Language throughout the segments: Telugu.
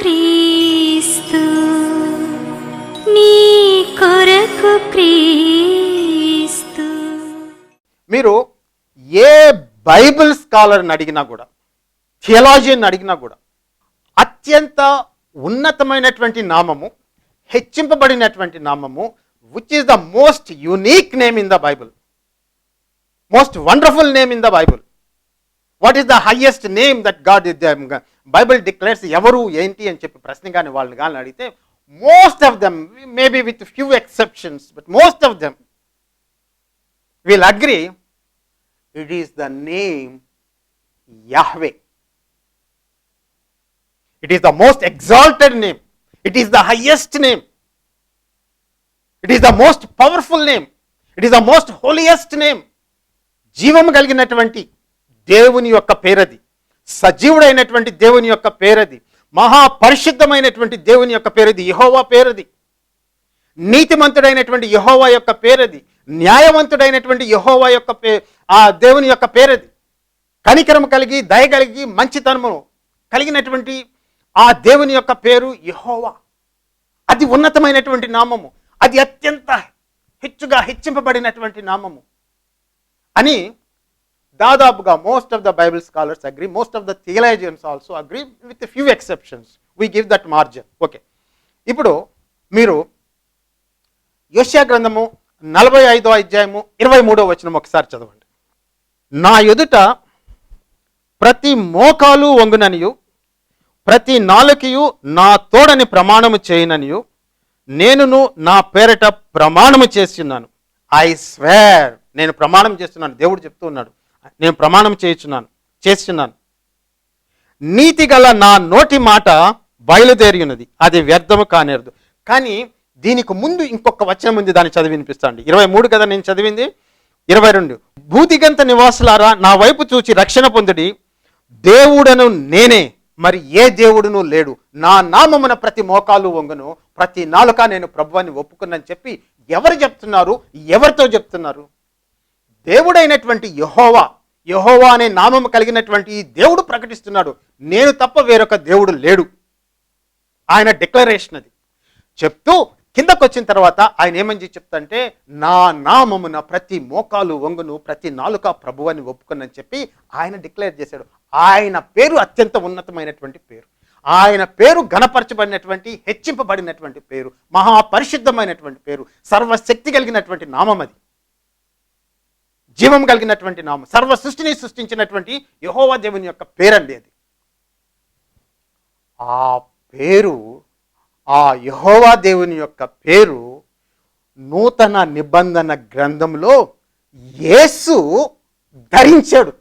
క్రీస్తు నీ కొరకు క్రీస్తు. మీరు ఏ బైబిల్ స్కాలర్ని అడిగినా కూడా థియలాజియన్ అడిగినా కూడా అత్యంత ఉన్నతమైనటువంటి నామము హెచ్చింపబడినటువంటి నామము which is the most unique name in the Bible most wonderful name in the Bible what is the highest name that God Bible declares ఎవరు ఏంటి అని చెప్పి ప్రశ్న కానీ వాళ్ళని కానీ అడిగితే most of them maybe with few exceptions but most of them will agree it is the name Yahweh it is the most exalted name it is the highest name it is the most powerful name it is the most holiest name జీవం కలిగినటువంటి దేవుని యొక్క పేరది. సజీవుడైనటువంటి దేవుని యొక్క పేరది. మహాపరిశుద్ధమైనటువంటి దేవుని యొక్క పేరది. యహోవా పేరది. నీతిమంతుడైనటువంటి యహోవా యొక్క పేరది. న్యాయవంతుడైనటువంటి యహోవా యొక్క పే ఆ దేవుని యొక్క పేరది. కనికరం కలిగి దయ కలిగి మంచితనము కలిగినటువంటి ఆ దేవుని యొక్క పేరు యహోవా. అది ఉన్నతమైనటువంటి నామము. అది అత్యంత హెచ్చుగా హెచ్చింపబడినటువంటి నామము. అని దాదాపుగా most of the Bible scholars agree most of the theologians also agree with few exceptions we give that margin okay ఇప్పుడు మీరు యోష్యా గ్రంథము నలభై ఐదో అధ్యాయము ఇరవై మూడో వచనం ఒకసారి చదవండి. నా ఎదుట ప్రతి మోకాలు వంగుననియు ప్రతి నాలుకయు నా తోడని ప్రమాణము చేయననియు నేనును నా పేరట ప్రమాణము చేస్తున్నాను. ఐ స్వేర్ నేను ప్రమాణం చేస్తున్నాను. దేవుడు చెప్తూ ఉన్నాడు. నేను ప్రమాణం చేయుచున్నాను చేస్తున్నాను. నీతి గల నా నోటి మాట బయలుదేరి ఉన్నది అది వ్యర్థము కానేరదు. కానీ దీనికి ముందు ఇంకొక వచనం ఉంది దాన్ని చదివి వినిపిస్తాండి. ఇరవై మూడు కదా నేను చదివింది? ఇరవై రెండు. భూతిగంత నివాసులారా నా వైపు చూచి రక్షణ పొందుడి. దేవుడను నేనే మరి ఏ దేవుడును లేడు. నా నామమున ప్రతి మోకాలు వంగను ప్రతి నాలుక నేను ప్రభువాన్ని ఒప్పుకున్నని చెప్పి ఎవరు చెప్తున్నారు? ఎవరితో చెప్తున్నారు? దేవుడైనటువంటి యహోవా యహోవా అనే నామము కలిగినటువంటి ఈ దేవుడు ప్రకటిస్తున్నాడు. నేను తప్ప వేరొక దేవుడు లేడు. ఆయన డిక్లరేషన్ అది. చెప్తూ కిందకు వచ్చిన తర్వాత ఆయన ఏమని చెప్తంటే నా నామమున ప్రతి మోకాలు వంగును ప్రతి నాలుక ప్రభు అని ఒప్పుకున్నని చెప్పి ఆయన డిక్లేర్ చేశాడు. ఆయన పేరు అత్యంత ఉన్నతమైనటువంటి పేరు. ఆయన పేరు గణపరచబడినటువంటి హెచ్చింపబడినటువంటి పేరు. మహాపరిశుద్ధమైనటువంటి పేరు. సర్వశక్తి కలిగినటువంటి నామం అది. జీవం కలిగినటువంటి నామం సర్వ సృష్టిని సృష్టించినటువంటి యహోవా దేవుని యొక్క పేరండి అది. ఆ పేరు ఆ యహోవా దేవుని యొక్క పేరు నూతన నిబంధన గ్రంథంలో యేసు ధరించాడు.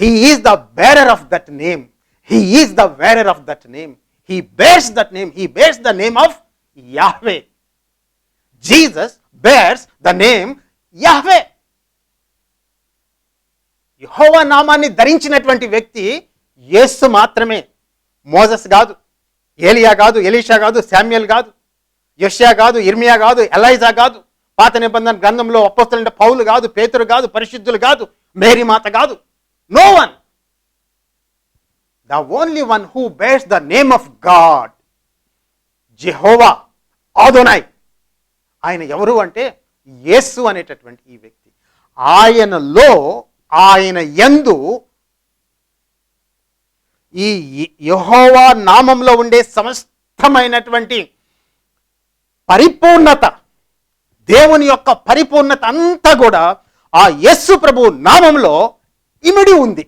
He is the bearer of that name he is the wearer of that name he bears that name he bears the name of Yahweh Jesus bears the name Yahweh. యహోవ నామాన్ని ధరించినటువంటి వ్యక్తి యేస్సు మాత్రమే. మోజస్ కాదు ఏలియా కాదు ఎలీషా కాదు శామ్యల్ కాదు యష్యా కాదు ఇర్మియా కాదు ఎలైజా కాదు పాత నిబంధన గ్రంథంలో అప్పస్తులంటే పౌలు కాదు పేతురు కాదు పరిశుద్ధులు కాదు మేరీ మాత కాదు. No one. The only one who bears the name of God. Jehovah Adonai ఆయన ఎవరు అంటే యేసు అనేటటువంటి ఈ వ్యక్తి. ఆయనలో ఆయన యందు ఈ యహోవా నామంలో ఉండే సమస్తమైనటువంటి పరిపూర్ణత దేవుని యొక్క పరిపూర్ణత అంతా కూడా ఆ యస్సు ప్రభు నామంలో ఇమిడి ఉంది.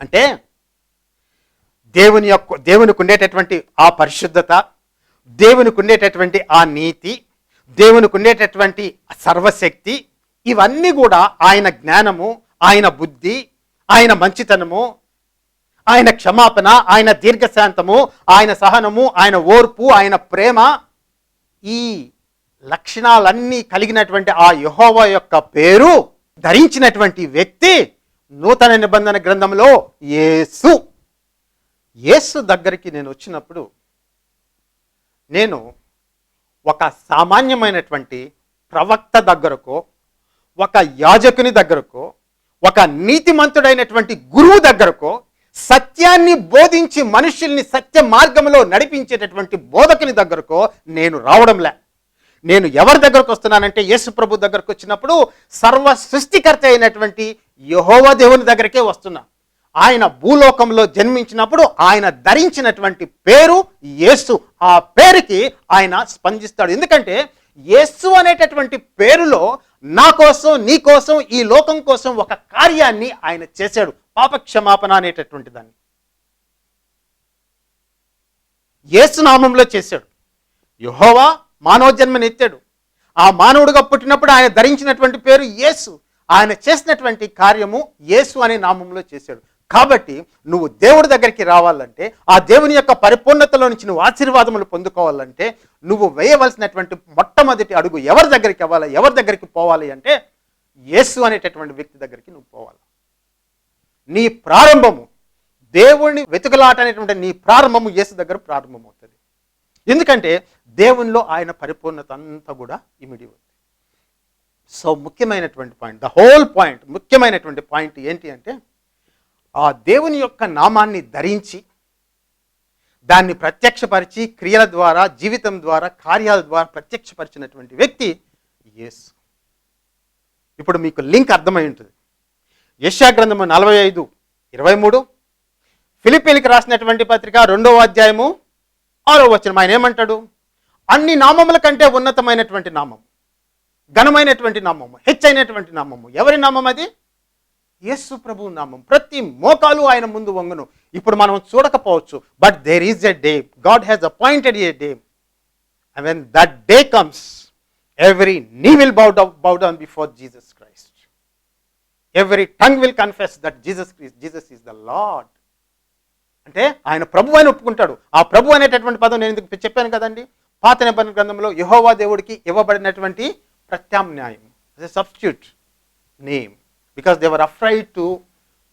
అంటే దేవుని యొక్క దేవునికి ఉండేటటువంటి ఆ పరిశుద్ధత దేవునికి ఉండేటటువంటి ఆ నీతి దేవునికి ఉండేటటువంటి సర్వశక్తి ఇవన్నీ కూడా ఆయన జ్ఞానము ఆయన బుద్ధి ఆయన మంచితనము ఆయన క్షమాపణ ఆయన దీర్ఘశాంతము ఆయన సహనము ఆయన ఓర్పు ఆయన ప్రేమ ఈ లక్షణాలన్నీ కలిగినటువంటి ఆ యహోవ యొక్క పేరు ధరించినటువంటి వ్యక్తి నూతన నిబంధన గ్రంథంలో యేసు. యేసు దగ్గరికి నేను వచ్చినప్పుడు నేను ఒక సామాన్యమైనటువంటి ప్రవక్త దగ్గరకు ఒక యాజకుని దగ్గరకో ఒక నీతిమంతుడైనటువంటి గురువు దగ్గరకో సత్యాన్ని బోధించి మనుషుల్ని సత్య మార్గంలో నడిపించేటటువంటి బోధకుని దగ్గరకో నేను రావడంలే. నేను ఎవరి దగ్గరకు వస్తున్నానంటే యేసు ప్రభు దగ్గరకు వచ్చినప్పుడు సర్వ సృష్టికర్త అయినటువంటి యహోవ దేవుని దగ్గరికే వస్తున్నాను ఆయన భూలోకంలో జన్మించినప్పుడు ఆయన ధరించినటువంటి పేరు యేసు. ఆ పేరుకి ఆయన స్పందిస్తాడు. ఎందుకంటే యేసు అనేటటువంటి పేరులో నా కోసం నీ కోసం ఈ లోకం కోసం ఒక కార్యాన్ని ఆయన చేశాడు. పాప క్షమాపణ అనేటటువంటి దాన్ని. యేసు నామంలో చేశాడు. యహోవా మానవ జన్మ నెత్తాడు ఆ మానవుడిగా పుట్టినప్పుడు ఆయన ధరించినటువంటి పేరు యేసు. ఆయన చేసినటువంటి కార్యము యేసు అనే నామంలో చేశాడు. కాబట్టి నువ్వు దేవుడి దగ్గరికి రావాలంటే ఆ దేవుని యొక్క పరిపూర్ణతలో నుంచి నువ్వు ఆశీర్వాదములు పొందుకోవాలంటే నువ్వు వేయవలసినటువంటి మొట్టమొదటి అడుగు ఎవరి దగ్గరికి అవ్వాలి ఎవరి దగ్గరికి పోవాలి అంటే యేసు అనేటటువంటి వ్యక్తి దగ్గరికి నువ్వు పోవాలి. నీ ప్రారంభము దేవుణ్ణి వెతుకులాట అనేటువంటి నీ ప్రారంభము యేసు దగ్గర ప్రారంభమవుతుంది. ఎందుకంటే దేవునిలో ఆయన పరిపూర్ణత అంతా కూడా ఇమిడి ఉంది. సో ముఖ్యమైనటువంటి పాయింట్ ద హోల్ పాయింట్ ముఖ్యమైనటువంటి పాయింట్ ఏంటి అంటే ఆ దేవుని యొక్క నామాన్ని ధరించి దాన్ని ప్రత్యక్షపరిచి క్రియల ద్వారా జీవితం ద్వారా కార్యాల ద్వారా ప్రత్యక్షపరిచినటువంటి వ్యక్తి యేసు. ఇప్పుడు మీకు లింక్ అర్థమై ఉంటుంది. యశాగ్రంథము నలభై ఐదు ఇరవై మూడు ఫిలిపీన్కి రాసినటువంటి పత్రిక రెండవ అధ్యాయము ఆరో వచనం. ఆయన ఏమంటాడు? అన్ని నామముల కంటే ఉన్నతమైనటువంటి నామము ఘనమైనటువంటి నామము హెచ్చైనటువంటి నామము. ఎవరి నామం అది? యేసు ప్రభు నామం. ప్రతి మోకాలు ఆయన ముందు వంగును. ఇప్పుడు మనం చూడకపోవచ్చు but there is a day God has appointed a day and when that day comes every knee will bow down, bow before Jesus Christ every tongue will confess that Jesus Christ Jesus is the lord అంటే ఆయన ప్రభు అని ఒప్పుకుంటాడు. ఆ ప్రభు అనేటటువంటి పదం నేను ఇందుకు చెప్పాను కదండి. పాత నిబంధన గ్రంథంలో యహోవా దేవుడికి ఇవ్వబడినటువంటి ప్రత్యామ్నాయం. Substitute name because they're afraid to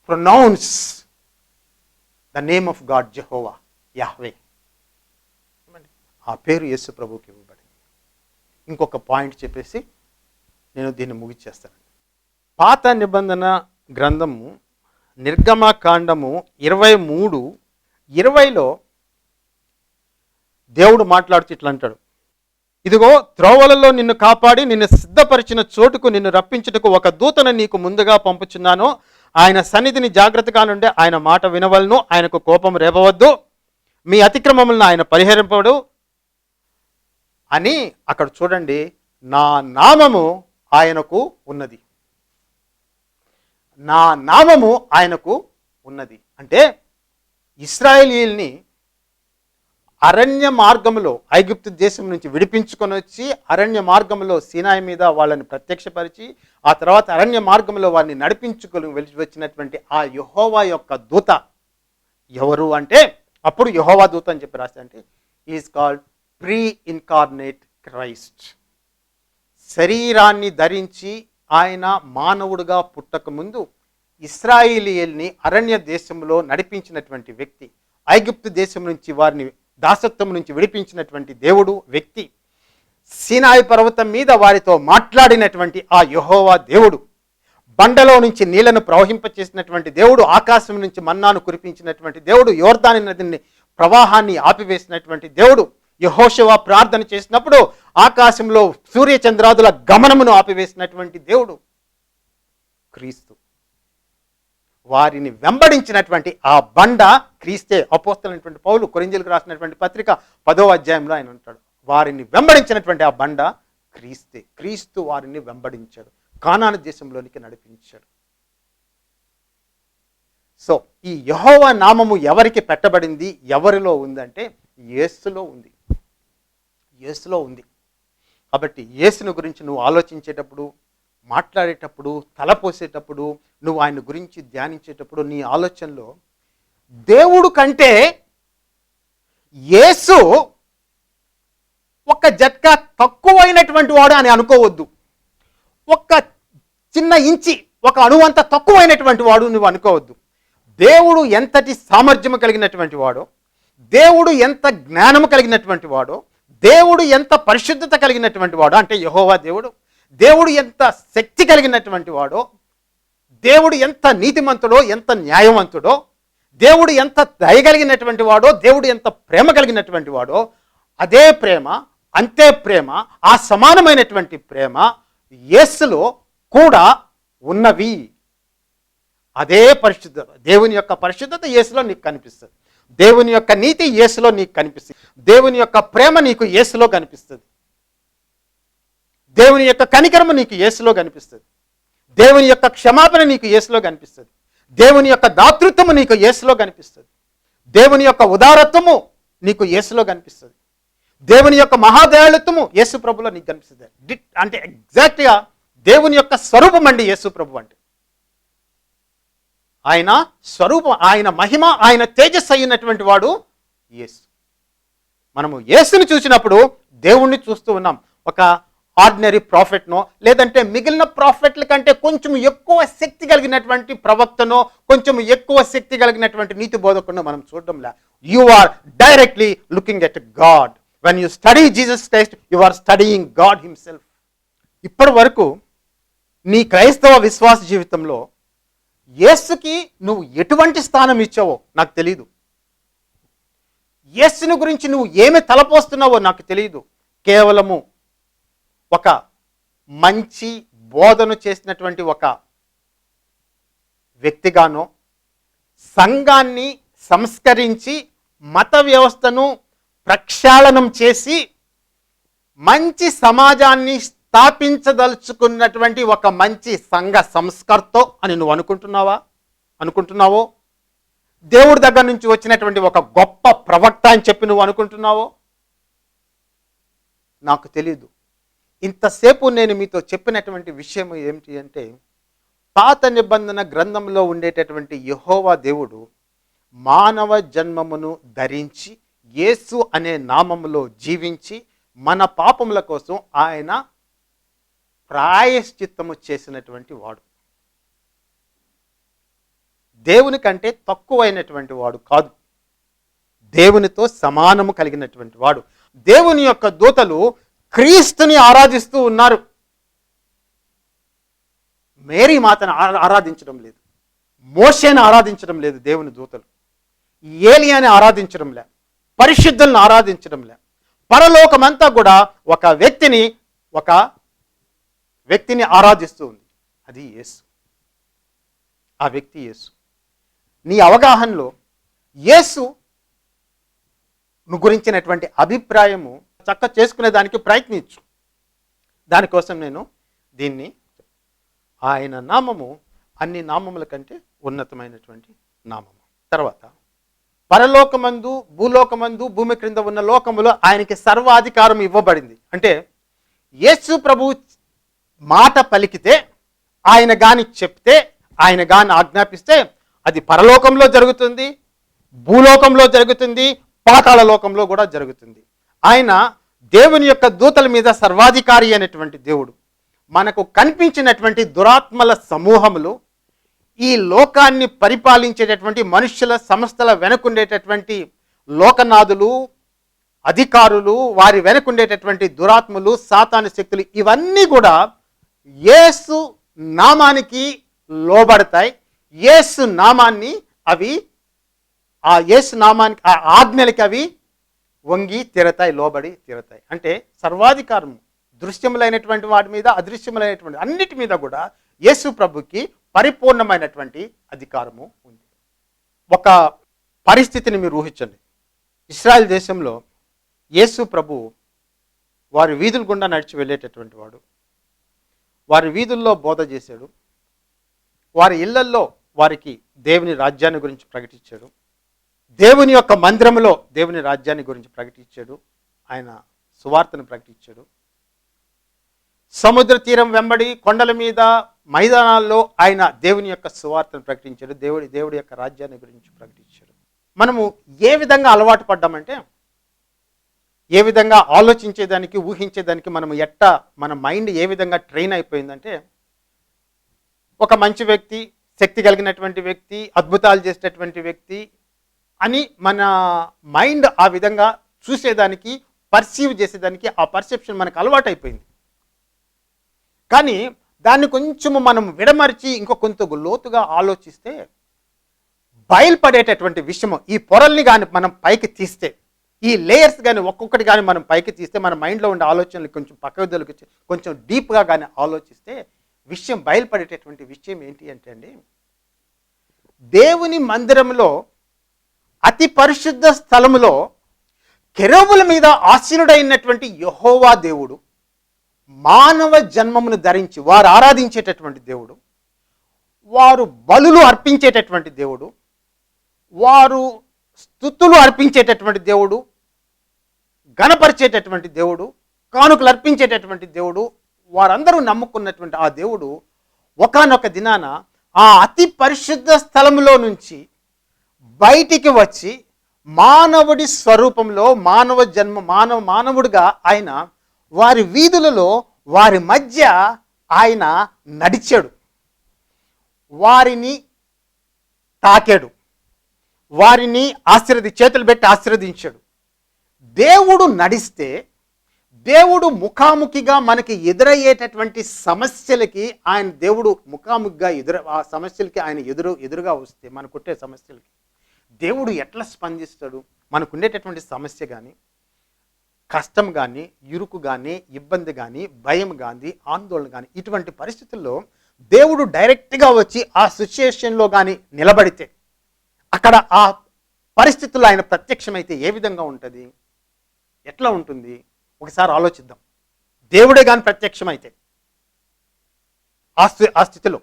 pronounce the name of God Jehovah Yahweh ఆ పేరు యేసు ప్రభుకి ఇవ్వబడింది. ఇంకొక పాయింట్ చెప్పేసి నేను దీన్ని ముగిచ్చేస్తాను పాత నిబంధన గ్రంథము నిర్గమకాండము ఇరవై మూడు ఇరవైలో దేవుడు మాట్లాడుతూ ఇట్లా అంటాడు. ఇదిగో త్రోవలలో నిన్ను కాపాడి నిన్ను సిద్ధపరిచిన చోటుకు నిన్ను రప్పించుటకు ఒక దూతను నీకు ముందుగా పంపుచున్నాను. ఆయన సన్నిధిని జాగ్రత్తగా నుండి ఆయన మాట వినవలను ఆయనకు కోపం రేపవద్దు. మీ అతిక్రమములను ఆయన పరిహరింపడు అని అక్కడ చూడండి నా నామము ఆయనకు ఉన్నది. నా నామము ఆయనకు ఉన్నది. అంటే ఇస్రాయేలీల్ని అరణ్య మార్గములో ఐగుప్తు దేశం నుంచి విడిపించుకొని వచ్చి అరణ్య మార్గంలో సీనాయి మీద వాళ్ళని ప్రత్యక్షపరిచి ఆ తర్వాత అరణ్య మార్గంలో వారిని నడిపించుకొని వెళ్ళి వచ్చినటువంటి ఆ యహోవా యొక్క దూత ఎవరు అంటే అప్పుడు యహోవా దూత అని చెప్పి రాస్తే అంటే is called pre incarnate Christ శరీరాన్ని ధరించి ఆయన మానవుడుగా పుట్టక ముందు ఇస్రాయిలియల్ని అరణ్య దేశంలో నడిపించినటువంటి వ్యక్తి ఐగుప్తు దేశం నుంచి వారిని దాసత్వం నుంచి విడిపించినటువంటి దేవుడు వ్యక్తి సీనాయి పర్వతం మీద వారితో మాట్లాడినటువంటి ఆ యహోవా దేవుడు బండలో నుంచి నీళ్ళను ప్రవహింపచేసినటువంటి దేవుడు ఆకాశం నుంచి మన్నాను కురిపించినటువంటి దేవుడు యోర్దాని నదిని ప్రవాహాన్ని ఆపివేసినటువంటి దేవుడు యహోశవ ప్రార్థన చేసినప్పుడు ఆకాశంలో సూర్యచంద్రాదుల గమనమును ఆపివేసినటువంటి దేవుడు క్రీస్తు. వారిని వెంబడించినటువంటి ఆ బండ క్రీస్తే అపోస్తలైనటువంటి పౌలు కొరింజలకు రాసినటువంటి పత్రిక పదో అధ్యాయంలో ఆయన ఉంటాడు వారిని వెంబడించినటువంటి ఆ బండ క్రీస్తే క్రీస్తు వారిని వెంబడించాడు. కానాను దేశంలోనికి నడిపించాడు. సో ఈ యహోవ నామము ఎవరికి పెట్టబడింది ఎవరిలో ఉందంటే యేసులో ఉంది. యేసులో ఉంది. కాబట్టి యేసును గురించి నువ్వు ఆలోచించేటప్పుడు మాట్లాడేటప్పుడు తలపోసేటప్పుడు నువ్వు ఆయన గురించి ధ్యానించేటప్పుడు నీ ఆలోచనలో దేవుడు కంటే యేసు ఒక జట్కా తక్కువైనటువంటి వాడు అని అనుకోవద్దు. ఒక చిన్న ఇంచి ఒక అణువంత తక్కువైనటువంటి వాడు నువ్వు అనుకోవద్దు. దేవుడు ఎంతటి సామర్థ్యము కలిగినటువంటి వాడో దేవుడు ఎంత జ్ఞానము కలిగినటువంటి వాడో దేవుడు ఎంత పరిశుద్ధత కలిగినటువంటి వాడో అంటే యహోవా దేవుడు. దేవుడు ఎంత శక్తి కలిగినటువంటి వాడో దేవుడు ఎంత నీతిమంతుడో ఎంత న్యాయవంతుడో దేవుడు ఎంత దయ కలిగినటువంటి వాడో దేవుడు ఎంత ప్రేమ కలిగినటువంటి వాడో అదే ప్రేమ అంతే ప్రేమ ఆ సమానమైనటువంటి ప్రేమ యేసులో కూడా ఉన్నవి. అదే పరిశుద్ధత దేవుని యొక్క పరిశుద్ధత యేసులో నీకు కనిపిస్తుంది. దేవుని యొక్క నీతి యేసులో నీకు కనిపిస్తుంది. దేవుని యొక్క ప్రేమ నీకు యేసులో కనిపిస్తుంది. దేవుని యొక్క కనికరము నీకు యేసులో కనిపిస్తుంది. దేవుని యొక్క క్షమాపణ నీకు యేసులో కనిపిస్తుంది. దేవుని యొక్క దాతృత్వము నీకు యేసులో కనిపిస్తుంది. దేవుని యొక్క ఉదారత్వము నీకు యేసులో కనిపిస్తుంది. దేవుని యొక్క మహాదయాళత్వము యేసు ప్రభులో నీకు కనిపిస్తుంది. డిట్ అంటే ఎగ్జాక్ట్గా దేవుని యొక్క స్వరూపం అండి యేసు ప్రభు అంటే. ఆయన స్వరూపం ఆయన మహిమ ఆయన తేజస్సు అయినటువంటి వాడు యేసు. మనము యేసుని చూసినప్పుడు దేవుణ్ణి చూస్తూ ఉన్నాం. ఒక ఆర్డినరీ ప్రాఫిట్నో లేదంటే మిగిలిన ప్రాఫిట్ల కంటే కొంచెం ఎక్కువ శక్తి కలిగినటువంటి ప్రవక్తనో కొంచెం ఎక్కువ శక్తి కలిగినటువంటి నీతి బోధకుడినో మనం చూడడంలా. You are directly looking at God when you study Jesus Christ you are studying God himself ఇప్పటి వరకు నీ క్రైస్తవ విశ్వాస జీవితంలో యేసుకి నువ్వు ఎటువంటి స్థానం ఇచ్చావో నాకు తెలియదు యేసుని గురించి నువ్వు ఏమి తలపోస్తున్నావో నాకు తెలియదు కేవలము ఒక మంచి బోధన చేసినటువంటి ఒక వ్యక్తిగానో సంఘాన్ని సంస్కరించి మత వ్యవస్థను ప్రక్షాళనం చేసి మంచి సమాజాన్ని స్థాపించదలుచుకున్నటువంటి ఒక మంచి సంఘ సంస్కర్తో అని నువ్వు అనుకుంటున్నావా? అనుకుంటున్నావో? దేవుడి దగ్గర నుంచి వచ్చినటువంటి ఒక గొప్ప ప్రవక్త అని చెప్పి నువ్వు అనుకుంటున్నావో? నాకు తెలీదు. ఇంతసేపు నేను మీతో చెప్పినటువంటి విషయం ఏమిటి అంటే పాత నిబంధన గ్రంథంలో ఉండేటటువంటి యహోవా దేవుడు మానవ జన్మమును ధరించి యేసు అనే నామములో జీవించి మన పాపముల కోసం ఆయన ప్రాయశ్చిత్తము చేసినటువంటి వాడు. దేవుని కంటే తక్కువైనటువంటి వాడు కాదు. దేవునితో సమానము కలిగినటువంటి వాడు. దేవుని యొక్క దూతలు క్రీస్తుని ఆరాధిస్తూ ఉన్నారు. మేరీ మాతను ఆరాధించడం లేదు. మోషేని ఆరాధించడం లేదు దేవుని దూతలు. ఏలియాని ఆరాధించడం లే పరిశుద్ధులను ఆరాధించడం లే పరలోకమంతా కూడా ఒక వ్యక్తిని ఒక వ్యక్తిని ఆరాధిస్తూ ఉంది. అది యేసు. ఆ వ్యక్తి యేసు. నీ అవగాహనలో యేసు గురించినటువంటి అభిప్రాయము చక్క చేసుకునే దానికి ప్రయత్నించు. దానికోసం నేను దీన్ని ఆయన నామము అన్ని నామముల కంటే ఉన్నతమైనటువంటి నామము. తర్వాత పరలోకమందు భూలోకమందు భూమి క్రింద ఉన్న లోకములో ఆయనకి సర్వాధికారం ఇవ్వబడింది. అంటే యేసు ప్రభు మాట పలికితే ఆయన గాని చెప్తే ఆయన గాని ఆజ్ఞాపిస్తే అది పరలోకంలో జరుగుతుంది భూలోకంలో జరుగుతుంది పాతాళ లోకంలో కూడా జరుగుతుంది. ఆయన దేవుని యొక్క దూతల మీద సర్వాధికారి అయినటువంటి దేవుడు. మనకు కనిపించినటువంటి దురాత్మల సమూహములు ఈ లోకాన్ని పరిపాలించేటటువంటి మనుష్యుల సంస్థల వెనుకుండేటటువంటి లోకనాథులు అధికారులు వారి వెనుకుండేటటువంటి దురాత్మలు సాతాను శక్తులు ఇవన్నీ కూడా యేసు నామానికి లోబడతాయి. యేసు నామాన్ని అవి ఆ యేసు నామానికి ఆ ఆజ్ఞలకి అవి వంగి తీరతాయి లోబడి తీరతాయి. అంటే సర్వాధికారం దృశ్యములైనటువంటి వాటి మీద అదృశ్యములైనటువంటి అన్నిటి మీద కూడా యేసు ప్రభుకి పరిపూర్ణమైనటువంటి అధికారము ఉంది. ఒక పరిస్థితిని మీరు ఊహించండి. ఇస్రాయల్ దేశంలో యేసు ప్రభు వారి వీధుల గుండా నడిచి వెళ్ళేటటువంటి వాడు. వారి వీధుల్లో బోధ చేశాడు. వారి ఇళ్ళల్లో వారికి దేవుని రాజ్యాన్ని గురించి ప్రకటించాడు. దేవుని యొక్క మందిరంలో దేవుని రాజ్యాన్ని గురించి ప్రకటించాడు. ఆయన సువార్తను ప్రకటించాడు. సముద్ర తీరం వెంబడి కొండల మీద మైదానాల్లో ఆయన దేవుని యొక్క సువార్తను ప్రకటించాడు. దేవుడి దేవుడి యొక్క రాజ్యాన్ని గురించి ప్రకటించాడు. మనము ఏ విధంగా అలవాటు పడ్డామంటే ఏ విధంగా ఆలోచించేదానికి ఊహించేదానికి మనం ఎట్ట మన మైండ్ ఏ విధంగా ట్రైన్ అయిపోయిందంటే ఒక మంచి వ్యక్తి శక్తి కలిగినటువంటి వ్యక్తి అద్భుతాలు చేసేటటువంటి వ్యక్తి అని మన మైండ్ ఆ విధంగా చూసేదానికి పర్సీవ్ చేసేదానికి ఆ పర్సెప్షన్ మనకు అలవాటు అయిపోయింది కానీ దాన్ని కొంచెము మనం విడమరిచి ఇంకో కొంత లోతుగా ఆలోచిస్తే బయలుపడేటటువంటి విషయము ఈ పొరల్ని కానీ మనం పైకి తీస్తే ఈ లేయర్స్ కానీ ఒక్కొక్కటి కానీ మనం పైకి తీస్తే మన మైండ్లో ఉండే ఆలోచనలు కొంచెం పక్కకు దొరికి కొంచెం డీప్గా కానీ ఆలోచిస్తే విషయం బయలుపడేటటువంటి విషయం ఏంటి అంటే అండి దేవుని మందిరంలో అతి పరిశుద్ధ స్థలములో కెరవుల మీద ఆసీనుడైనటువంటి యహోవా దేవుడు మానవ జన్మమును ధరించి వారు ఆరాధించేటటువంటి దేవుడు వారు బలులు అర్పించేటటువంటి దేవుడు వారు స్థుతులు అర్పించేటటువంటి దేవుడు గణపరిచేటటువంటి దేవుడు కానుకలు అర్పించేటటువంటి దేవుడు వారందరూ నమ్ముకున్నటువంటి ఆ దేవుడు ఒకానొక దినాన ఆ అతి పరిశుద్ధ స్థలములో నుంచి బయటికి వచ్చి మానవుడి స్వరూపంలో మానవ జన్మ మానవ మానవుడిగా ఆయన వారి వీధులలో వారి మధ్య ఆయన నడిచాడు. వారిని తాకాడు. వారిని ఆశీర్వది చేతులు పెట్టి ఆశీర్వదించాడు. దేవుడు నడిస్తే దేవుడు ముఖాముఖిగా మనకి ఎదురయ్యేటటువంటి సమస్యలకి ఆయన దేవుడు ముఖాముఖిగా ఎదురు ఆ సమస్యలకి ఆయన ఎదురు ఎదురుగా వస్తే మనకు కొట్టే సమస్యలకి దేవుడు ఎట్లా స్పందిస్తాడు? మనకు ఉండేటటువంటి సమస్య కానీ కష్టం కానీ ఇరుకు కానీ ఇబ్బంది కానీ భయం కానీ ఆందోళన కానీ ఇటువంటి పరిస్థితుల్లో దేవుడు డైరెక్ట్గా వచ్చి ఆ సిచ్యుయేషన్లో కానీ నిలబడితే అక్కడ ఆ పరిస్థితుల్లో ఆయన ప్రత్యక్షమైతే ఏ విధంగా ఉంటుంది? ఎట్లా ఉంటుంది? ఒకసారి ఆలోచిద్దాం. దేవుడే కానీ ప్రత్యక్షమైతే ఆ ఆ స్థితిలో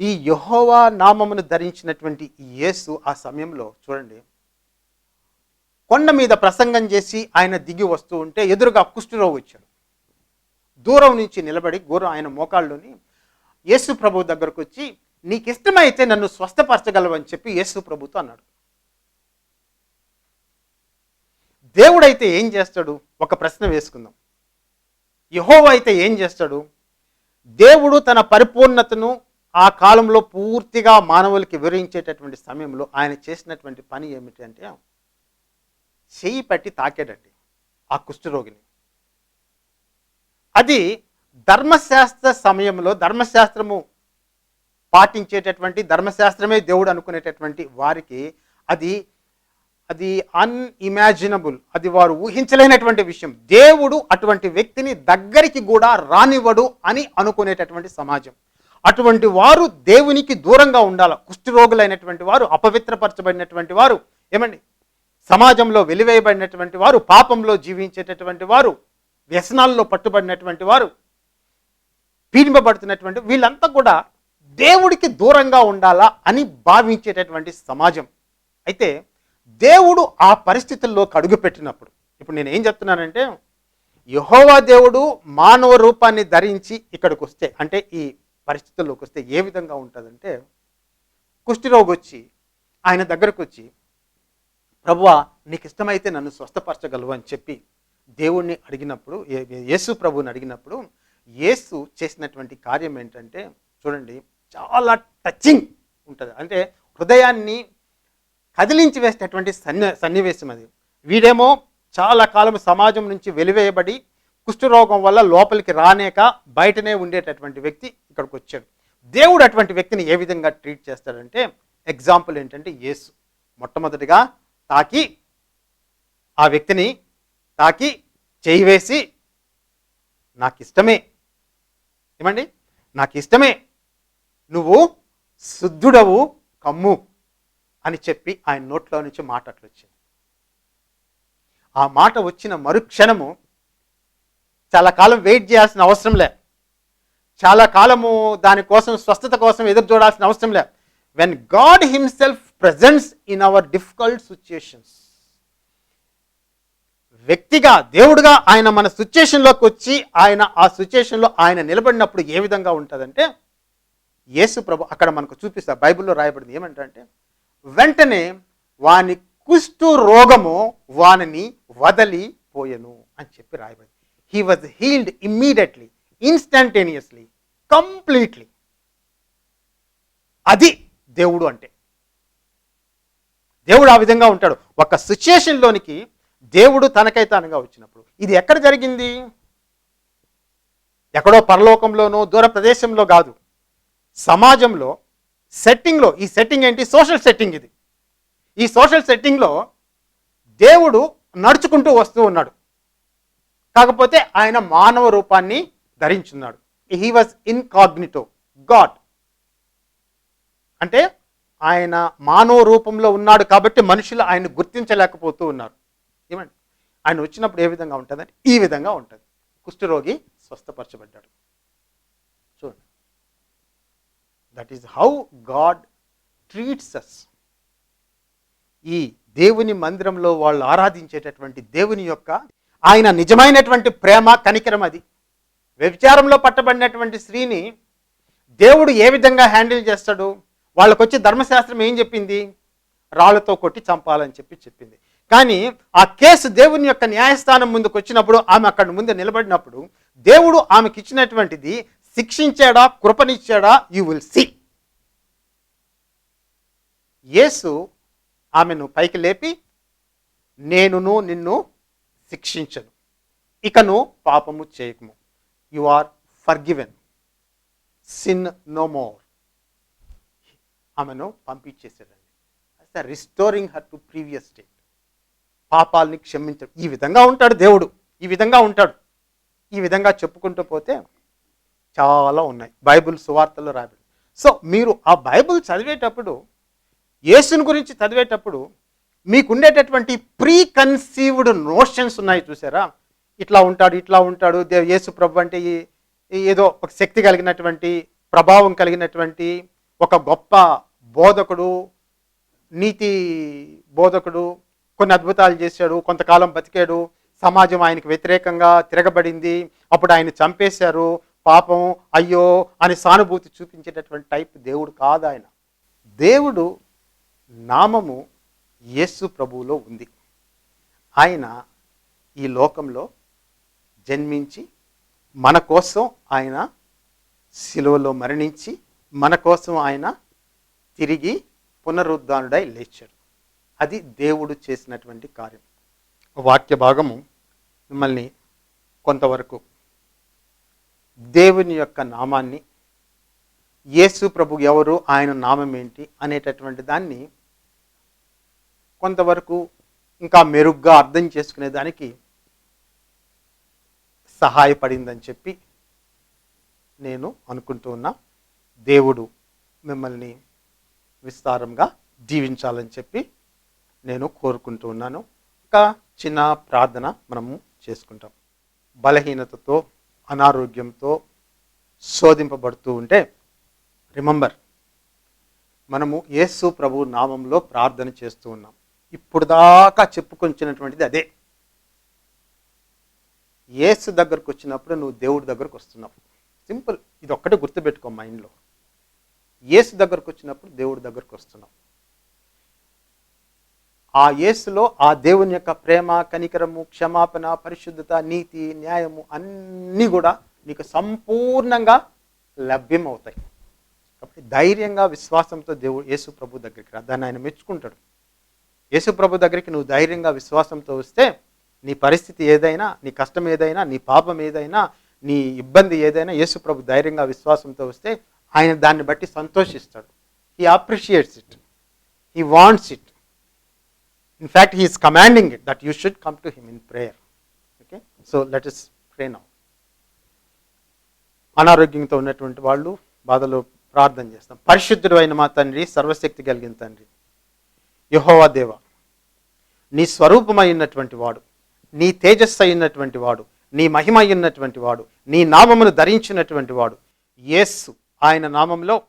ఈ యహోవా నామమును ధరించినటువంటి యేసు ఆ సమయంలో చూడండి. కొండ మీద ప్రసంగం చేసి ఆయన దిగి వస్తూ ఉంటే ఎదురుగా కుష్ఠరోగి వచ్చాడు. దూరం నుంచి నిలబడి గోరు ఆయన మోకాళ్ళలోని యేసు ప్రభు దగ్గరకు వచ్చి నీకు ఇష్టమైతే నన్ను స్వస్థపరచగలవని చెప్పి యేసు ప్రభుతో అన్నాడు. దేవుడైతే ఏం చేస్తాడు? ఒక ప్రశ్న వేసుకుందాం. యహోవ అయితే ఏం చేస్తాడు? దేవుడు తన పరిపూర్ణతను ఆ కాలంలో పూర్తిగా మానవులకి వివరించేటటువంటి సమయంలో ఆయన చేసినటువంటి పని ఏమిటి అంటే పట్టి తాకాడండి ఆ కుష్ఠరోగిని అది ధర్మశాస్త్ర సమయంలో ధర్మశాస్త్రము పాటించేటటువంటి ధర్మశాస్త్రమే దేవుడు అనుకునేటటువంటి వారికి అది అది అన్ఇమాజినబుల్ అది వారు ఊహించలేనటువంటి విషయం. దేవుడు అటువంటి వ్యక్తిని దగ్గరికి కూడా రానివ్వడు అని అనుకునేటటువంటి సమాజం. అటువంటి వారు దేవునికి దూరంగా ఉండాలి. కుష్ఠరోగులైనటువంటి వారు అపవిత్రపరచబడినటువంటి వారు ఏమండి? సమాజంలో వెలివేయబడినటువంటి వారు పాపంలో జీవించేటటువంటి వారు వ్యసనాల్లో పట్టుబడినటువంటి వారు పీడింపబడుతున్నటువంటి వీళ్ళంతా కూడా దేవుడికి దూరంగా ఉండాలా అని భావించేటటువంటి సమాజం. అయితే దేవుడు ఆ పరిస్థితుల్లోకి అడుగుపెట్టినప్పుడు ఇప్పుడు నేను ఏం చెప్తున్నానంటే యహోవా దేవుడు మానవ రూపాన్ని ధరించి ఇక్కడికి వస్తే అంటే ఈ పరిస్థితుల్లోకి వస్తే ఏ విధంగా ఉంటుందంటే కుష్ఠిరోగి వచ్చి ఆయన దగ్గరకు వచ్చి ప్రభువా నీకు ఇష్టమైతే నన్ను స్వస్థపరచగలవు అని చెప్పి దేవుణ్ణి అడిగినప్పుడు ఏ- యేసు ప్రభుని అడిగినప్పుడు యేసు చేసినటువంటి కార్యం ఏంటంటే చూడండి చాలా టచింగ్ ఉంటుంది. అంటే హృదయాన్ని కదిలించి వేసేటటువంటి సన్ని సన్నివేశం అది. వీడేమో చాలా కాలం సమాజం నుంచి వెలివేయబడి కుష్ఠరోగం వల్ల లోపలికి రానేక బయటనే ఉండేటటువంటి వ్యక్తి ఇక్కడికి వచ్చాడు. దేవుడు అటువంటి వ్యక్తిని ఏ విధంగా ట్రీట్ చేస్తాడంటే ఎగ్జాంపుల్ ఏంటంటే యేసు. మొట్టమొదటిగా తాకి ఆ వ్యక్తిని తాకి చేయి వేసి నాకు ఇష్టమే ఏమండి? నాకు ఇష్టమే నువ్వు శుద్ధుడవు కమ్ము. అని చెప్పి ఆయన నోట్లో నుంచి మాట అట్లొచ్చింది. ఆ మాట వచ్చిన మరుక్షణము చాలా కాలం వెయిట్ చేయాల్సిన అవసరం లే. చాలా కాలము దానికోసం స్వస్థత కోసం ఎదురు చూడాల్సిన అవసరం లే. When God himself presents in our difficult situations వ్యక్తిగా దేవుడుగా ఆయన మన సిచ్యుయేషన్లోకి వచ్చి ఆయన ఆ సిచ్యుయేషన్లో ఆయన నిలబడినప్పుడు ఏ విధంగా ఉంటుందంటే యేసు ప్రభు అక్కడ మనకు చూపిస్తా బైబిల్లో రాయబడింది ఏమంటే వెంటనే వాని కుష్టు రోగము వానిని వదలిపోయెను అని చెప్పి రాయబడింది. He was healed immediately instantaneously completely అది దేవుడు అంటే. దేవుడు ఆ విధంగా ఉంటాడు. ఒక సిచ్యుయేషన్లోనికి దేవుడు తనకై తానుగా వచ్చినప్పుడు. ఇది ఎక్కడ జరిగింది? ఎక్కడో పరలోకంలోనో దూర ప్రదేశంలో కాదు. సమాజంలో సెట్టింగ్లో ఈ సెట్టింగ్ ఏంటి? సోషల్ సెట్టింగ్ ఇది. ఈ సోషల్ సెట్టింగ్లో దేవుడు నడుచుకుంటూ వస్తూ ఉన్నాడు. కాకపోతే ఆయన మానవ రూపాన్ని ధరించున్నాడు. హీ వాజ్ ఇన్కాగ్నిటో గాడ్ అంటే ఆయన మానవ రూపంలో ఉన్నాడు కాబట్టి మనుషులు ఆయన గుర్తించలేకపోతూ ఉన్నారు. ఏమండి? ఆయన వచ్చినప్పుడు ఏ విధంగా ఉంటుందంటే ఈ విధంగా ఉంటుంది. కుష్ఠరోగి స్వస్థపరచబడ్డాడు. చూడండి. That is how God treats us ఈ దేవుని మందిరంలో వాళ్ళు ఆరాధించేటటువంటి దేవుని యొక్క ఆయన నిజమైనటువంటి ప్రేమ కనికరం అది. వ్యభిచారంలో పట్టబడినటువంటి స్త్రీని దేవుడు ఏ విధంగా హ్యాండిల్ చేస్తాడు? వాళ్ళకు వచ్చి ధర్మశాస్త్రం ఏం చెప్పింది? రాళ్ళతో కొట్టి చంపాలని చెప్పి చెప్పింది. కానీ ఆ కేసు దేవుని యొక్క న్యాయస్థానం ముందుకు వచ్చినప్పుడు ఆమె అక్కడ ముందు నిలబడినప్పుడు దేవుడు ఆమెకి ఇచ్చినటువంటిది శిక్షించాడా కృపనిచ్చాడా? యు విల్ సీ యేసు ఆమెను పైకి లేపి నేనును నిన్ను శిక్షించను. ఇకను పాపము చేయకము. You are forgiven sin no more ఆమెను పంపించేసాడండి restoring her to previous state పాపాలని క్షమించడం ఈ విధంగా ఉంటాడు దేవుడు. ఈ విధంగా ఉంటాడు. ఈ విధంగా చెప్పుకుంటూ పోతే చాలా ఉన్నాయి. బైబుల్ సువార్తల్లో రాబడి సో మీరు ఆ బైబిల్ చదివేటప్పుడు యేసుని గురించి చదివేటప్పుడు మీకుండేటటువంటి ప్రీ కన్సీవ్డ్ నోషన్స్ ఉన్నాయి చూసారా? ఇట్లా ఉంటాడు ఇట్లా ఉంటాడు దే యేసు ప్రభు అంటే ఏదో ఒక శక్తి కలిగినటువంటి ప్రభావం కలిగినటువంటి ఒక గొప్ప బోధకుడు నీతి బోధకుడు కొన్ని అద్భుతాలు చేశాడు కొంతకాలం బతికాడు సమాజం ఆయనకు వ్యతిరేకంగా తిరగబడింది అప్పుడు ఆయన చంపేశారు పాపం అయ్యో అని సానుభూతి చూపించేటటువంటి టైప్ దేవుడు కాదు ఆయన. దేవుడు నామము యేసు ప్రభువులో ఉంది. ఆయన ఈ లోకంలో జన్మించి మన కోసం ఆయన శిలువలో మరణించి మన కోసం ఆయన తిరిగి పునరుద్ధానుడై లేచాడు. అది దేవుడు చేసినటువంటి కార్యం. వాక్య భాగము మిమ్మల్ని కొంతవరకు దేవుని యొక్క నామాన్ని యేసు ప్రభు ఎవరు ఆయన నామం ఏంటి అనేటటువంటి దాన్ని కొంతవరకు ఇంకా మెరుగ్గా అర్థం చేసుకునే దానికి సహాయపడిందని చెప్పి నేను అనుకుంటూ ఉన్నా. దేవుడు మిమ్మల్ని విస్తారంగా దీవించాలని చెప్పి నేను కోరుకుంటూ ఉన్నాను. ఒక చిన్న ప్రార్థన మనము చేసుకుంటాం. బలహీనతతో అనారోగ్యంతో శోధింపబడుతూ ఉంటే రిమంబర్ మనము యేసు ప్రభు నామంలో ప్రార్థన చేస్తూ ఉన్నాం. ఇప్పుడు దాకా చెప్పుకొచ్చినటువంటిది అదే. ఏసు దగ్గరకు వచ్చినప్పుడు నువ్వు దేవుడి దగ్గరకు వస్తున్నావు. సింపుల్ ఇది ఒక్కటే గుర్తుపెట్టుకో మైండ్లో. ఏసు దగ్గరకు వచ్చినప్పుడు దేవుడి దగ్గరకు వస్తున్నావు. ఆ యేసులో ఆ దేవుని యొక్క ప్రేమ కనికరము క్షమాపణ పరిశుద్ధత నీతి న్యాయము అన్నీ కూడా నీకు సంపూర్ణంగా లభ్యమవుతాయి. కాబట్టి ధైర్యంగా విశ్వాసంతో దేవుడు యేసు ప్రభు దగ్గరికి రా. దాన్ని ఆయన మెచ్చుకుంటాడు. యేసుప్రభు దగ్గరికి నువ్వు ధైర్యంగా విశ్వాసంతో వస్తే నీ పరిస్థితి ఏదైనా నీ కష్టం ఏదైనా నీ పాపం ఏదైనా నీ ఇబ్బంది ఏదైనా యేసుప్రభు ధైర్యంగా విశ్వాసంతో వస్తే ఆయన దాన్ని బట్టి సంతోషిస్తాడు. He appreciates it he wants it in fact he is commanding it that you should come to him in prayer okay so let us pray now అనారోగ్యంతో ఉన్నటువంటి వాళ్ళు బాధలో ప్రార్థన చేస్తాం. పరిశుద్ధుడు అయిన మా తండ్రి సర్వశక్తి కలిగిన తండ్రి యహోవా దేవ నీ స్వరూపమైనటువంటి వాడు నీ తేజస్సు అయినటువంటి వాడు నీ మహిమ అయినటువంటి వాడు నీ నామమును ధరించినటువంటి వాడు. యేస్సు ఆయన నామంలో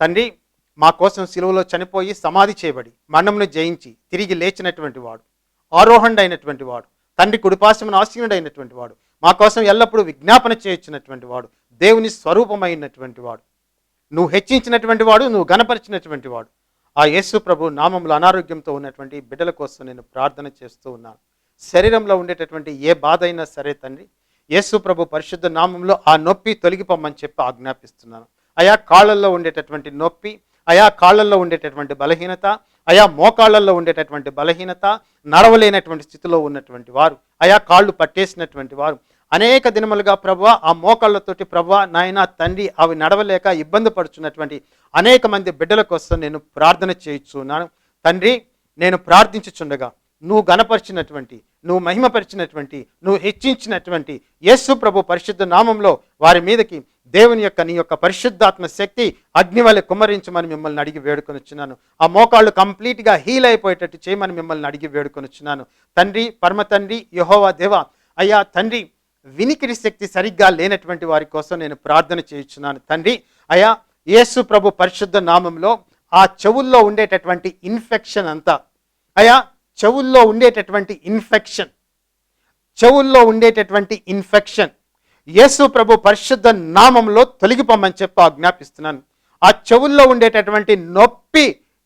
తండ్రి మా కోసం సిలువలో చనిపోయి సమాధి చేయబడి మరణమును జయించి తిరిగి లేచినటువంటి వాడు ఆరోహణుడైనటువంటి వాడు తండ్రి కుడిపాశమును ఆశీనుడైనటువంటి వాడు మా కోసం ఎల్లప్పుడూ విజ్ఞాపన చేయించినటువంటి వాడు దేవుని స్వరూపమైనటువంటి వాడు. నువ్వు హెచ్చించినటువంటి వాడు నువ్వు గణపరిచినటువంటి వాడు. ఆ యేసు ప్రభు నామంలో అనారోగ్యంతో ఉన్నటువంటి బిడ్డల కోసం నేను ప్రార్థన చేస్తూ ఉన్నాను. శరీరంలో ఉండేటటువంటి ఏ బాధ అయినా సరే తండ్రి యేసు ప్రభు పరిశుద్ధ నామంలో ఆ నొప్పి తొలగిపోమని చెప్పి ఆజ్ఞాపిస్తున్నాను. ఆయా కాళ్ళల్లో ఉండేటటువంటి నొప్పి ఆయా కాళ్ళల్లో ఉండేటటువంటి బలహీనత ఆయా మోకాళ్ళల్లో ఉండేటటువంటి బలహీనత నడవలేనటువంటి స్థితిలో ఉన్నటువంటి వారు ఆయా కాళ్ళు పట్టేసినటువంటి వారు అనేక దినములుగా ప్రభు ఆ మోకాళ్ళతోటి ప్రభు నాయన తండ్రి అవి నడవలేక ఇబ్బంది పడుచున్నటువంటి అనేక మంది బిడ్డల కోసం నేను ప్రార్థన చేయించున్నాను తండ్రి నేను ప్రార్థించుచుండగా నువ్వు గణపరిచినటువంటి నువ్వు మహిమపరిచినటువంటి నువ్వు హెచ్చించినటువంటి యేసు ప్రభు పరిశుద్ధ నామంలో వారి మీదకి దేవుని యొక్క నీ యొక్క పరిశుద్ధాత్మ శక్తి అగ్ని కుమరించమని మిమ్మల్ని అడిగి వేడుకొనిచ్చున్నాను ఆ మోకాళ్ళు కంప్లీట్గా హీల్ అయిపోయేటట్టు చేయమని మిమ్మల్ని అడిగి వేడుకొనిచ్చున్నాను తండ్రి పరమ తండ్రి యహోవా దేవ అయ్యా తండ్రి వినికిడి శక్తి సరిగ్గా లేనటువంటి వారి కోసం నేను ప్రార్థన చేయించున్నాను. తండ్రి అయా యేసు ప్రభు పరిశుద్ధ నామంలో ఆ చెవుల్లో ఉండేటటువంటి ఇన్ఫెక్షన్ అంతా అయా చెవుల్లో ఉండేటటువంటి ఇన్ఫెక్షన్ చెవుల్లో ఉండేటటువంటి ఇన్ఫెక్షన్ యేసు ప్రభు పరిశుద్ధ నామంలో తొలగిపోమని చెప్పి ఆజ్ఞాపిస్తున్నాను. ఆ చెవుల్లో ఉండేటటువంటి నొప్పి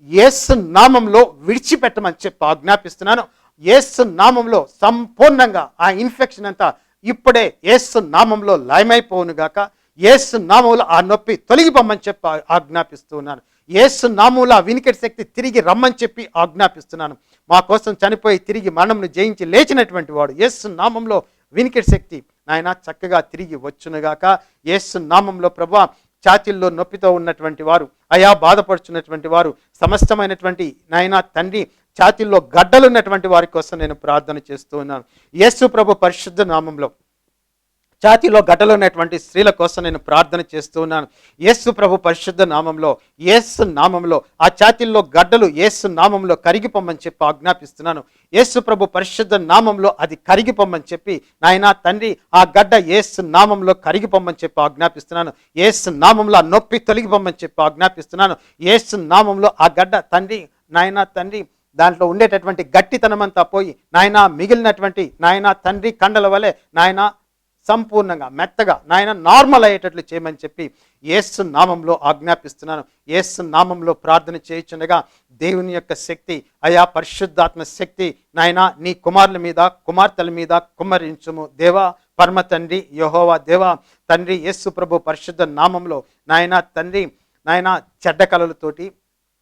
యేసు నామంలో విడిచిపెట్టమని చెప్పి ఆజ్ఞాపిస్తున్నాను. యేసు నామంలో సంపూర్ణంగా ఆ ఇన్ఫెక్షన్ అంతా ఇప్పుడే యేసు నామంలో లయమైపోవును గాక ఏసు నామంలో ఆ నొప్పి తొలగిపోమని చెప్పి ఆజ్ఞాపిస్తున్నాను. ఏసు నామంలో ఆ వినికిడి శక్తి తిరిగి రమ్మని చెప్పి ఆజ్ఞాపిస్తున్నాను. మా కోసం చనిపోయి తిరిగి మరణంను జయించి లేచినటువంటి వాడు యేసు నామంలో వినికిడి శక్తి నాయన చక్కగా తిరిగి వచ్చునుగాక యేసు నామంలో ప్రభా ఛాతీల్లో నొప్పితో ఉన్నటువంటి వారు అయా బాధపడుచున్నటువంటి వారు సమస్తమైనటువంటి నాయన తండ్రి ఛాతీల్లో గడ్డలు ఉన్నటువంటి వారి కోసం నేను ప్రార్థన చేస్తూ ఉన్నాను. యేసు ప్రభు పరిశుద్ధ నామంలో ఛాతీలో గడ్డలు ఉన్నటువంటి స్త్రీల కోసం నేను ప్రార్థన చేస్తూ ఉన్నాను. యేసు ప్రభు పరిశుద్ధ నామంలో యేసు నామంలో ఆ ఛాతీల్లో గడ్డలు యేసు నామంలో కరిగిపోమ్మని చెప్పి ఆజ్ఞాపిస్తున్నాను. యేసు ప్రభు పరిశుద్ధ నామంలో అది కరిగిపోమ్మని చెప్పి నాయనా తండ్రి ఆ గడ్డ యేసు నామంలో కరిగిపోమ్మని చెప్పి ఆజ్ఞాపిస్తున్నాను. యేసు నామంలో ఆ నొప్పి తొలగిపోమ్మని చెప్పి ఆజ్ఞాపిస్తున్నాను. యేసు నామంలో ఆ గడ్డ తండ్రి నాయనా తండ్రి దాంట్లో ఉండేటటువంటి గట్టితనమంతా పోయి నాయన మిగిలినటువంటి నాయన తండ్రి కండల వలె నాయన సంపూర్ణంగా మెత్తగా నాయన నార్మల్ అయ్యేటట్లు చేయమని చెప్పి ఏసు నామంలో ఆజ్ఞాపిస్తున్నాను. ఏసు నామంలో ప్రార్థన చేయించుండగా దేవుని యొక్క శక్తి అయా పరిశుద్ధాత్మ శక్తి నాయన నీ కుమారుల మీద కుమార్తెల మీద కుమ్మరించుము. దేవా పరమ తండ్రి యహోవా దేవా తండ్రి యేసు ప్రభు పరిశుద్ధ నామంలో నాయన తండ్రి నాయన చెడ్డ కళలతోటి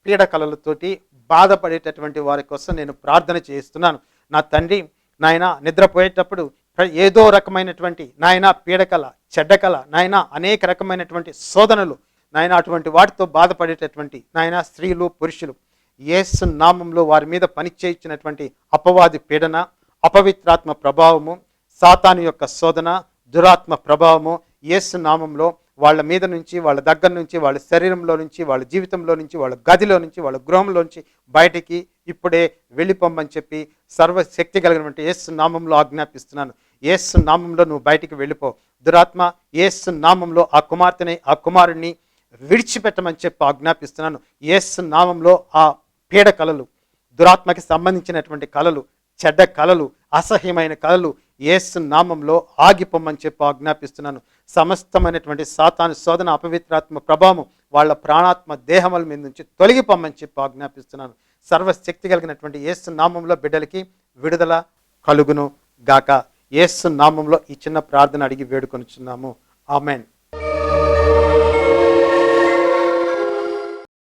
పీడ కళలతోటి బాధపడేటటువంటి వారి కోసం నేను ప్రార్థన చేస్తున్నాను. నా తండ్రి నాయన నిద్రపోయేటప్పుడు ఏదో రకమైనటువంటి నాయన పీడకల చెడ్డకల నాయన అనేక రకమైనటువంటి శోధనలు నాయన అటువంటి వాటితో బాధపడేటటువంటి నాయన స్త్రీలు పురుషులు యేసు నామంలో వారి మీద పనిచేయించినటువంటి అపవాది పీడన అపవిత్రాత్మ ప్రభావము సాతాను యొక్క శోధన దురాత్మ ప్రభావము యేసు నామంలో వాళ్ళ మీద నుంచి వాళ్ళ దగ్గర నుంచి వాళ్ళ శరీరంలో నుంచి వాళ్ళ జీవితంలో నుంచి వాళ్ళ గదిలో నుంచి వాళ్ళ గృహంలో నుంచి బయటికి ఇప్పుడే వెళ్ళిపోమ్మని చెప్పి సర్వశక్తి కలిగినటువంటి యేసు నామంలో ఆజ్ఞాపిస్తున్నాను. ఏసు నామంలో నువ్వు బయటికి వెళ్ళిపో. దురాత్మ ఏసు నామంలో ఆ కుమార్తెని ఆ కుమారుణ్ణి విడిచిపెట్టమని చెప్పి ఆజ్ఞాపిస్తున్నాను. ఏసు నామంలో ఆ పీడ కళలు దురాత్మకి సంబంధించినటువంటి కళలు చెడ్డ కళలు అసహ్యమైన కళలు ఏసు నామంలో ఆగిపోమ్మని చెప్పి ఆజ్ఞాపిస్తున్నాను. సమస్తమైనటువంటి సాతాను శోధన అపవిత్రాత్మ ప్రభావం వాళ్ళ ప్రాణాత్మ దేహముల మీద నుంచి తొలగిపోమని చెప్పి ఆజ్ఞాపిస్తున్నాను. సర్వశక్తి కలిగినటువంటి యేసు నామంలో బిడ్డలకి విడుదల కలుగును గాక. యేసు నామంలో ఈ చిన్న ప్రార్థన అడిగి వేడుకొనిచున్నాము. ఆమెన్.